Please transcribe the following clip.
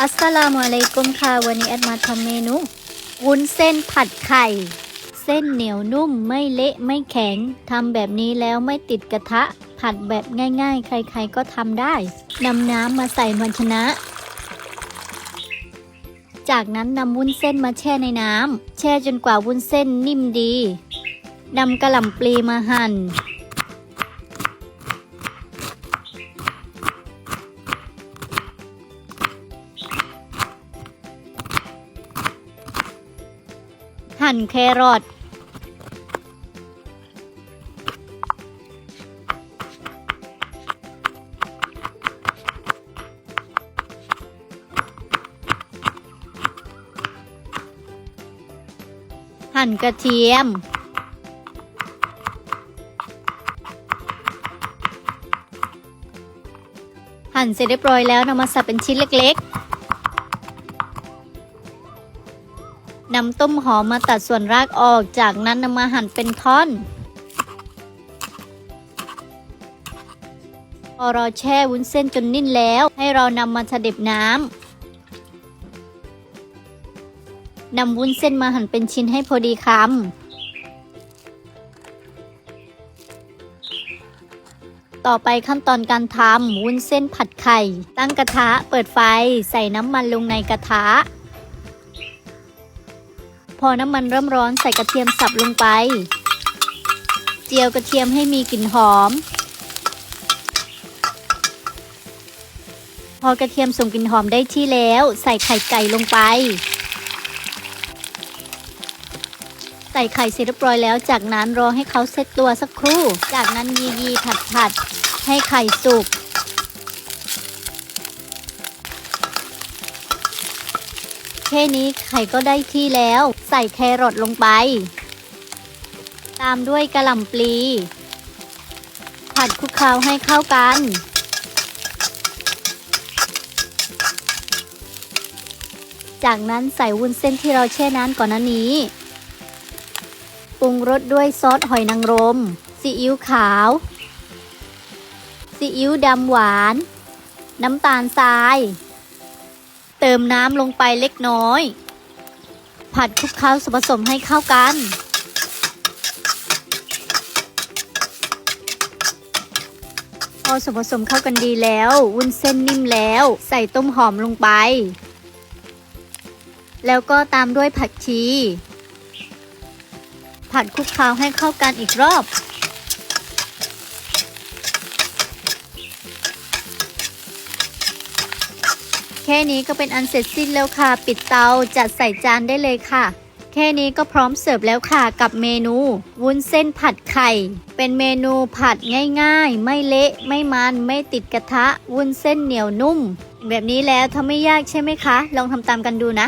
อัสสลามุอะลัยกุมค่ะ วันนี้แอดมาทำเมนูวุ้นเส้นผัดไข่ เส้นเหนียวนุ่มไม่เละไม่แข็งทำแบบนี้แล้วไม่ติดกระทะ ผัดแบบง่ายๆ ใครๆก็ทำได้นำน้ำมาใส่ภาชนะ จากนั้นนำวุ้นเส้นมาแช่ในน้ำแช่จนกว่าวุ้นเส้นนิ่มดีนำกระหล่ำปลีมาหั่น หั่นแครอทหั่นกระเทียม หั่นเสร็จเรียบร้อยแล้วนำมาสับเป็นชิ้นเล็กๆ นำต้มหอมมาตัดส่วนรากออก จากนั้นนำมาหั่นเป็นท่อน พอเราแช่วุ้นเส้นจนนิ่นแล้ว ให้เรานำมาเสด็จน้ำนำวุ้นเส้นมาหั่นเป็นชิ้นให้พอดีคำต่อไปขั้นตอนการทำวุ้นเส้นผัดไข่ ตั้งกระทะ เปิดไฟ ใส่น้ำมันลงในกระทะ พอน้ำมันเริ่มร้อนใส่กระเทียมสับลงไป เจียวกระเทียมให้มีกลิ่นหอม พอกระเทียมส่งกลิ่นหอมได้ที่แล้ว ใส่ไข่ไก่ลงไป ใส่ไข่เสร็จเรียบร้อยแล้ว จากนั้นรอให้เขาเซตตัวสักครู่ จากนั้นยียีผัดผัดๆให้ไข่สุก แค่นี้ไข่ก็ได้ที่แล้ว ใส่แครอทลงไป ตามด้วยกระหล่ำปลี ผัดคลุกเคล้าให้เข้ากัน จากนั้นใส่วุ้นเส้นที่เราแช่น้ำก่อนหน้านี้ปรุงรสด้วยซอสหอยนางรม ซีอิ๊วขาว ซีอิ๊วดำหวาน น้ำตาลทราย เติมน้ำลงไปเล็กน้อย ผัดคลุกเคล้าส่วนผสมให้เข้ากัน พอส่วนผสมเข้ากันดีแล้ว วุ้นเส้นนิ่มแล้ว ใส่ต้มหอมลงไป แล้วก็ตามด้วยผักชี ผัดคลุกเคล้าให้เข้ากันอีกรอบ แค่นี้ก็เป็นอันเสร็จสิ้นแล้วค่ะ ปิดเตาจัดใส่จานได้เลยค่ะ แค่นี้ก็พร้อมเสิร์ฟแล้วค่ะกับเมนู วุ้นเส้นผัดไข่ เป็นเมนูผัดง่ายๆ ไม่เละไม่มันไม่ติดกระทะ วุ้นเส้นเหนียวนุ่ม แบบนี้แล้วทำไม่ยากใช่ไหมคะ ลองทำตามกันดูนะ